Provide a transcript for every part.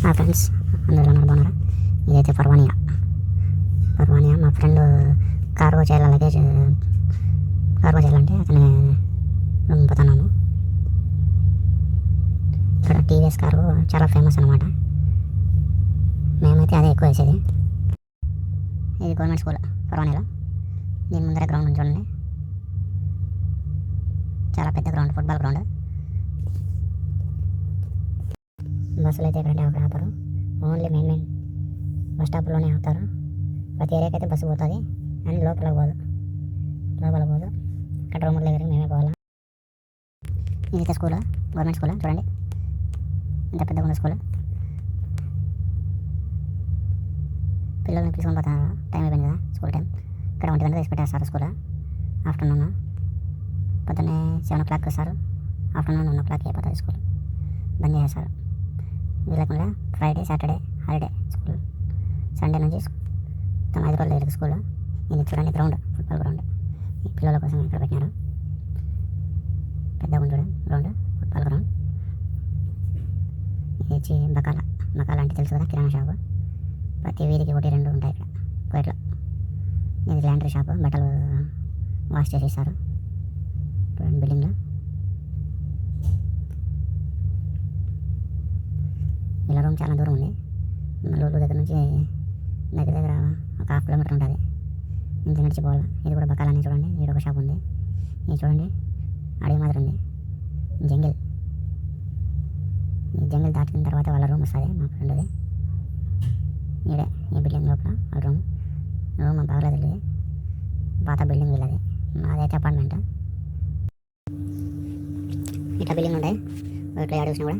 Hi friends అందరూ ఉన్నారు? బాగున్నారా? ఇదైతే పర్వానియా. పర్వానియా మా ఫ్రెండ్ కార్గో చేయాలి లగేజ్ కార్గో చేయాలంటే అతని రూమ్ పోతున్నాము ఇక్కడ టీవీఎస్ కార్గో చాలా ఫేమస్ అనమాట మేమైతే అదే ఎక్కువ వేసేది ఇది గవర్నమెంట్ స్కూల్ పర్వానియాలో దీని ముందర గ్రౌండ్ చూడండి. చాలా పెద్ద గ్రౌండ్ ఫుట్బాల్ గ్రౌండ్. బస్సులు అయితే ఎక్కడంటే అక్కడ ఆపరు ఓన్లీ మెయిన్ మెయిన్ బస్ స్టాప్లోనే ఆపుతారు. ప్రతి ఏరియాకి అయితే బస్సు పోతుంది. అండ్ లోపల పోదు. లోపల పోదు. అక్కడ రూమ్ దగ్గరికి మేమే పోవాలా. ఇది స్కూల్ గవర్నమెంట్ స్కూల్ చూడండి. ఇంత పెద్ద ఉంది స్కూల్ పిల్లల్ని తీసుకొని పోతాను టైం అయిపోయింది కదా స్కూల్ టైం ఇక్కడ ఒంటి గంట తీసి సార్ స్కూల్ ఆఫ్టర్నూన్ పొద్దున్నే సెవెన్ ఓ క్లాక్ వస్తారు. ఆఫ్టర్నూన్ వన్ ఓ క్లాక్ అయిపోతుంది స్కూల్ బంద్ చేసేస్తారు వీళ్ళకుండా Friday Saturday holiday school. Sunday నుంచి తమ ఐదు రోజులు దగ్గర స్కూల్. ఇది చూడండి గ్రౌండ్ ఫుట్బాల్ గ్రౌండ్. ఈ పిల్లల కోసం ఇక్కడ పెట్టినారు. పెద్దగా ఉంది చూడండి గ్రౌండ్ ఫుట్బాల్ గ్రౌండ్. ఇది వచ్చి బకాల బకాల అంటే తెలుసు కదా కిరాణా షాపు. ప్రతి వీధికి ఒకటి రెండు ఉంటాయి ఇక్కడ కోయిట్లో. ఇది ల్యాండరీ షాపు బట్టలు వాష్ చేసేస్తారు. చూడండి బిల్డింగ్లో. ఇలా రూమ్ చాలా దూరం ఉంది. మల్లూరు దగ్గర నుంచి దగ్గర దగ్గర ఒక హాఫ్ కిలోమీటర్ ఉంటుంది. ఇంటి నడిచిపోవాలి ఇది కూడా బకాలని చూడండి. ఇది ఒక షాప్ ఉంది. ఇది చూడండి. అడవి మాదిరి ఉంది. జంగిల్. ఈ జంగిల్ దాటిన తర్వాత వాళ్ళ రూమ్ వస్తుంది. మా ఫ్రెండ్ది. ఈడే ఈ బిల్డింగ్ లోపల వాళ్ళ రూమ్. రూమ్ బాగలేదు తెలియదు పాత బిల్డింగ్ వీళ్ళది మాదైతే అపార్ట్మెంట్. ఇట్లా బిల్డింగ్ ఉంటాయి ఇట్లా ఆడ చూసినా కూడా.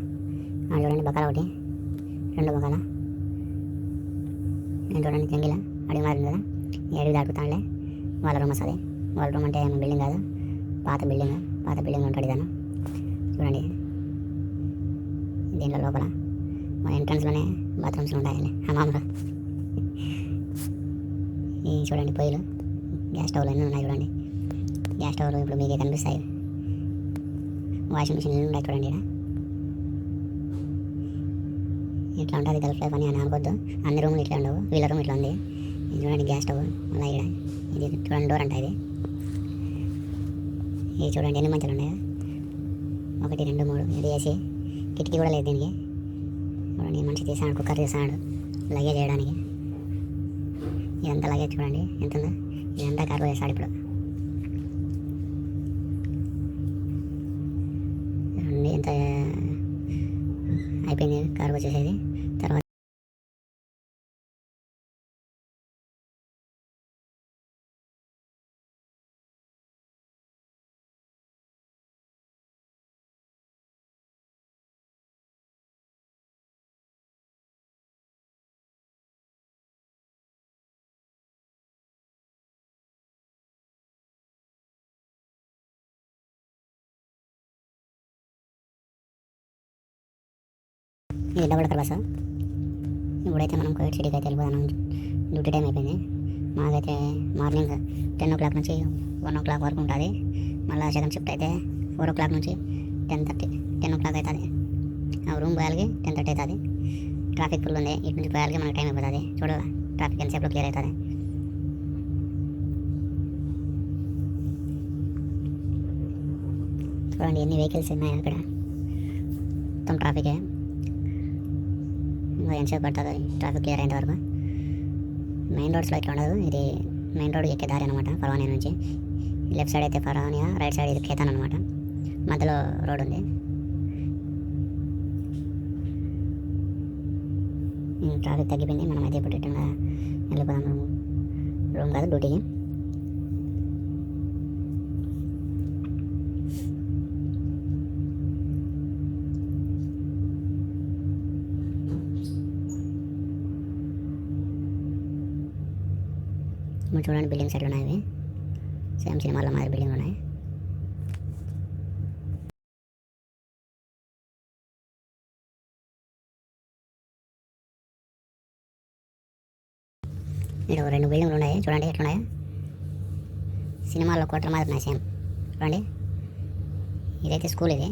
ఆడ చూడండి బకాల ఒకటి. రెండు బకాల నేను చూడండి జంగిల. అడిగి మారింది కదా ఈ అడవి దాటుతానులే వాళ్ళ రూమ్ వస్తుంది వాళ్ళ రూమ్ అంటే బిల్డింగ్ కాదు. పాత బిల్డింగ్. పాత బిల్డింగ్ ఉంటాడు ఇదాను చూడండి. దీంట్లో లోపల మా ఎంట్రన్స్లోనే బాత్రూమ్స్ ఉంటాయి హమామ్లో ఈ చూడండి పొయ్యిలు. గ్యాస్ స్టవ్లు అన్నీ ఉన్నాయి చూడండి. గ్యాస్ స్టవ్లు ఇప్పుడు మీకే కనిపిస్తాయి. వాషింగ్ మిషన్లు ఉన్నాయి చూడండి ఇక్కడ ఇట్లా ఉంటుంది గల్ఫ్ లైఫ్ అని అని అనుకోవద్దు. అన్ని రూమ్లు ఇట్లా ఉండవు. వీళ్ళ రూమ్ ఇట్లా ఉంది. ఇది చూడండి గ్యాస్ స్టవ్ మళ్ళీ ఇక్కడ ఇది చూడండి డోర్ అంట ఇది. ఇది చూడండి ఎన్ని మంచాలు ఉన్నాయా? ఒకటి రెండు మూడు. ఇది వేసి కిటికీ కూడా లేదు దీనికి. చూడండి మనిషి తీసాడు కుక్కర్ తీసాడు లగేజ్ చేయడానికి ఇదంతా లగేజ్ చూడండి. ఎంత ఉందో. ఇదంతా కార్గో చేస్తాడు ఇప్పుడు. ఎంత ఇది డబుల్ డెక్కర్ బస్సు. ఇప్పుడైతే మనం కోవిడ్ సిటీకి అయితే వెళ్ళిపోదాం డ్యూటీ టైం అయిపోయింది. మాకైతే మార్నింగ్ టెన్ ఓ క్లాక్ నుంచి వన్ ఓ క్లాక్ వరకు ఉంటుంది. మళ్ళీ సెకండ్ షిఫ్ట్ అయితే ఫోర్ ఓ క్లాక్ నుంచి ten thirty ten o'clock అవుతుంది ఆ రూమ్ పోయాలికి టెన్ థర్టీ అవుతుంది ట్రాఫిక్ ఫుల్ ఉంది. ఇటు నుంచి పోయాలికి మనకి టైం అయిపోతుంది. చూడాలి ట్రాఫిక్ ఎంతసేపులో క్లియర్ అవుతుంది చూడండి ఎన్ని వెహికల్స్ ఉన్నాయి అక్కడ మొత్తం ట్రాఫికే ఇంకా ఎంతసేపు పడుతుంది ట్రాఫిక్ క్లియర్ అయ్యేంత వరకు? మెయిన్ రోడ్స్లో ఇట్లా ఉండదు. ఇది మెయిన్ రోడ్ ఎక్కే దారి అనమాట పర్వానియా నుంచి. లెఫ్ట్ సైడ్ అయితే పర్వానియా రైట్ సైడ్ ఇది ఖేతాన్ అనమాట మధ్యలో రోడ్ ఉంది. ట్రాఫిక్ తగ్గిపోయింది. మనం అయితే ఇప్పుడు రిటర్న్గా వెళ్ళిపోదాం. రూమ్ రూమ్ కాదు డ్యూటీకి. ఇప్పుడు చూడండి బిల్డింగ్స్ ఎట్లా ఉన్నాయి సేమ్ సినిమాలో మాదిరి బిల్డింగ్ ఉన్నాయి? ఇక్కడ రెండు బిల్డింగ్లు ఉన్నాయి. చూడండి ఎట్లున్నాయి. సినిమాల్లో కోట్ల మాదిరి ఉన్నాయి సేమ్ చూడండి. ఇదైతే స్కూల్ ఇది.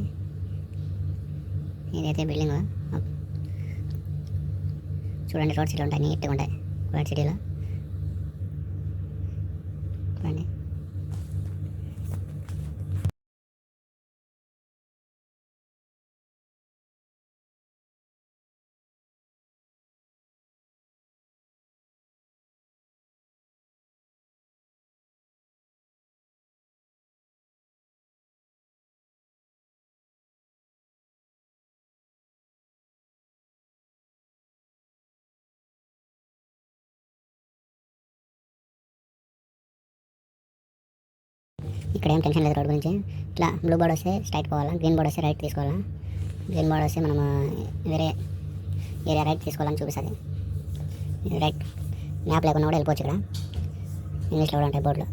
ఇదైతే బిల్డింగ్. చూడండి రోడ్ ఇట్లా ఉంటాయి నీట్గా ఉంటాయి. రోడ్ సిటీలో చూడండి ఇక్కడ ఏం టెన్షన్ లేదు రోడ్ గురించి. ఇట్లా బ్లూ బోర్డ్ వస్తే స్ట్రైట్ పోవాలా గ్రీన్ బోర్డ్ వస్తే రైట్ తీసుకోవాలా? గ్రీన్ బోర్డ్ వస్తే మనం వేరే ఏరియా రైట్ తీసుకోవాలని చూపిస్తుంది. రైట్ మ్యాప్ లేకుండా కూడా వెళ్ళిపోవచ్చు ఇక్కడ. ఇంగ్లీష్లో కూడా ఉంటాయి బోర్డులో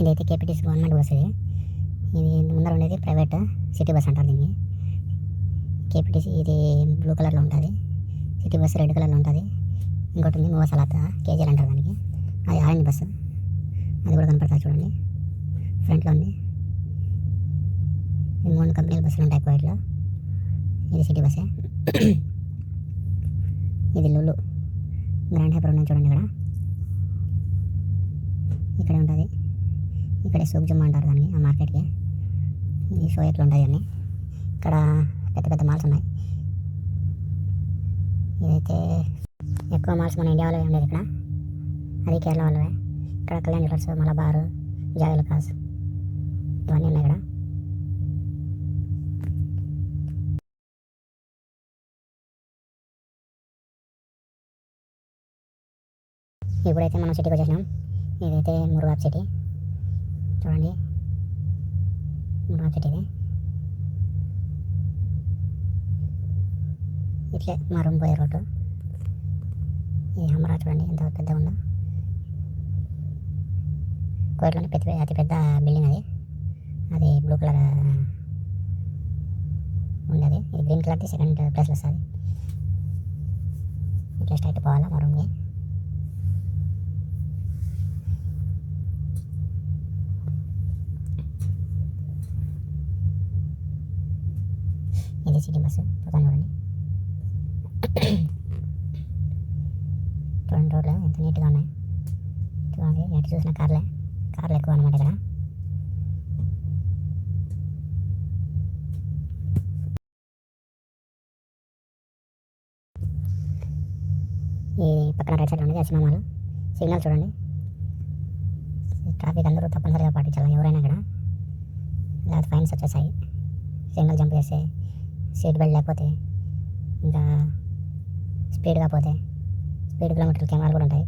ఇదైతే కేపీటీసీ గవర్నమెంట్ బస్ ఇది. ఇది ముందర ఉండేది ప్రైవేట్ సిటీ బస్ అంటారు దీన్ని. కేపీటీసీ ఇది బ్లూ కలర్లో ఉంటుంది. సిటీ బస్సు రెడ్ కలర్లో ఉంటుంది. ఇంకోటి ఉంది మూవ సలాత కేజీలు అంటారు దానికి. అది ఆరెంజ్ బస్సు అది కూడా కనపడుతుంది చూడండి. ఫ్రంట్లో ఉంది. ఈ మూడు కంపెనీల బస్సులు ఉంటాయి కోవిడ్లో ఇది సిటీ బస్సే ఇది లులు గ్రాండ్ హైపర్ ఉన్నాయి చూడండి ఇక్కడ. ఇక్కడే ఉంటుంది. ఇక్కడ సూక్జమ్ అంటారు దాన్ని ఆ మార్కెట్కి. ఈ షో ఎట్లా ఉంటాయి అన్నీ ఇక్కడ పెద్ద పెద్ద మాల్స్ ఉన్నాయి. ఇదైతే ఎక్కువ మాల్స్ మన ఇండియాలో ఉండేది ఇక్కడ. అది కేరళ వాళ్ళవే. ఇక్కడ కళ్యాణ్ జ్యువెలర్స్ మలబార్ జాయల్ కాస్ ఇవన్నీ ఉన్నాయి ఇక్కడ. ఇప్పుడైతే మనం సిటీకి వచ్చేసినాం. ఇదైతే మురుగాబ్ సిటీ. చూడండి. మురుగాబ్ ఇది ఇట్లే మా రూమ్ పోయే రోడ్డు. ఈ హమరా చూడండి ఎంత పెద్దగా ఉందో. కోయట్లోనే పెద్ద అతి పెద్ద బిల్డింగ్ అది. అది బ్లూ కలర్ ఉంది ఇది గ్రీన్ కలర్ది సెకండ్ ప్లేస్లో వస్తుంది. ఇట్లా స్ట్రైట్ పోవాలా మా రూమ్కి. ఇది సిటీ బస్సు పోతాను చూడండి చూడండి రోడ్లు ఎంత నీట్గా ఉన్నాయి చూడండి ఎటు చూసిన కార్లే కార్లు ఎక్కువ అనమాట ఇక్కడ ఈ పక్కన రైట్ సైడ్ ఉంది సినిమాలు సిగ్నల్ చూడండి ట్రాఫిక్ అందరూ తప్పనిసరిగా పాటించాలి ఎవరైనా ఇక్కడ లేకపోతే ఫైన్స్ వచ్చేసాయి సిగ్నల్ జంప్ చేస్తే సీట్ బెల్ట్ లేకపోతే ఇంకా స్పీడ్గా పోతే స్పీడ్ కిలోమీటర్ కెమెరాలు కూడా ఉంటాయి.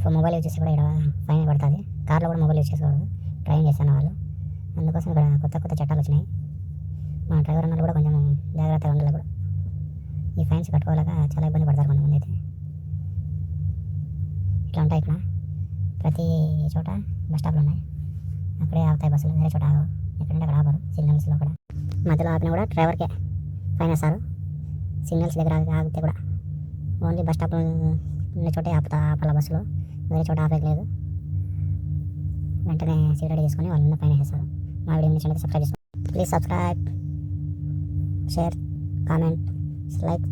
సో మొబైల్ యూజ్ చేస్తే కూడా ఇక్కడ ఫైన్ పడుతుంది. కార్లో కూడా మొబైల్ యూజ్ చేసుకోకూడదు. డ్రైవింగ్ చేస్తాను వాళ్ళు. అందుకోసం ఇక్కడ కొత్త కొత్త చట్టాలు వచ్చినాయి. మా డ్రైవర్ అన్నారు కూడా కొంచెం జాగ్రత్తగా ఉండాలి కూడా. ఈ ఫైన్స్ కట్టుకోలేక చాలా ఇబ్బంది పడతారు కొంతమంది అయితే. ఇట్లా ఉంటాయి ఇక్కడ ప్రతి చోట బస్ స్టాప్లు ఉన్నాయి. అక్కడే ఆగుతాయి బస్సులు. వేరే చోట ఆగవు. ఎక్కడంటే అక్కడ సిగ్నల్స్లో కూడా. మధ్యలో ఆపిన కూడా డ్రైవర్కే ఫైన్ వేస్తారు సిగ్నల్స్ దగ్గర ఆగితే కూడా. ఓన్లీ బస్ స్టాప్ ఉన్న చోటే ఆపుతా ఆపాల బస్సులో. వేరే చోట ఆపేయలేదు వెంటనే సీట్ చేసుకొని వాళ్ళ మీద ఫైన్ వేస్తారు. మా వీడియో నచ్చినట్లయితే సబ్స్క్రైబ్ చేసుకోండి please subscribe share comment like